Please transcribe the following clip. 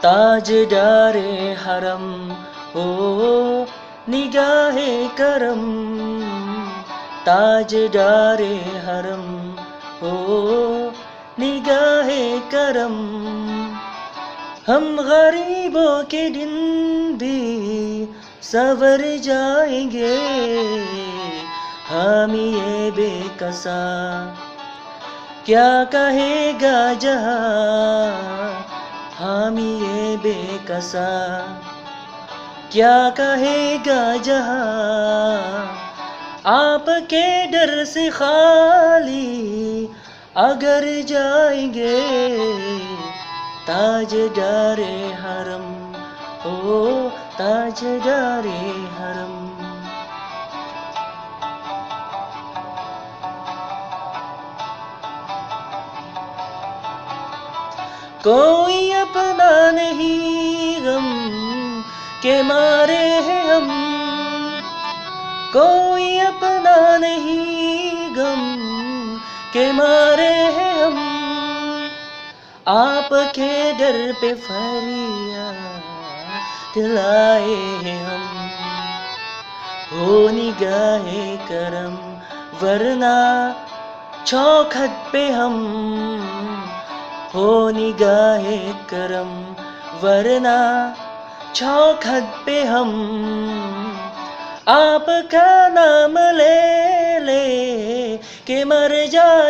تاج ڈارے حرم، او نگاہ کرم، تاج ڈارے حرم، او نگاہ کرم۔ ہم غریبوں کے دن بھی سور جائیں گے، حامی بے کسا کیا کہے گا جہاں حامی بے کسا، کیا کہے گا جہاں؟ آپ کے ڈر سے خالی اگر جائیں گے، تاج ڈارے حرم، او تاج ڈارے حرم۔ کوئی اپنا نہیں غم کے مارے ہیں ہم۔ کوئی اپنا نہیں غم کے مارے ہیں ہم۔ آپ کے ڈر پہ فریاد دلائے ہیں ہم۔ ہو نگاہ کرم، ورنہ چوکھٹ پہ ہم۔ ہو نگاہ کرم، ورنہ چوکھٹ پہ ہم آپ کا نام لے لے کہ مر جائے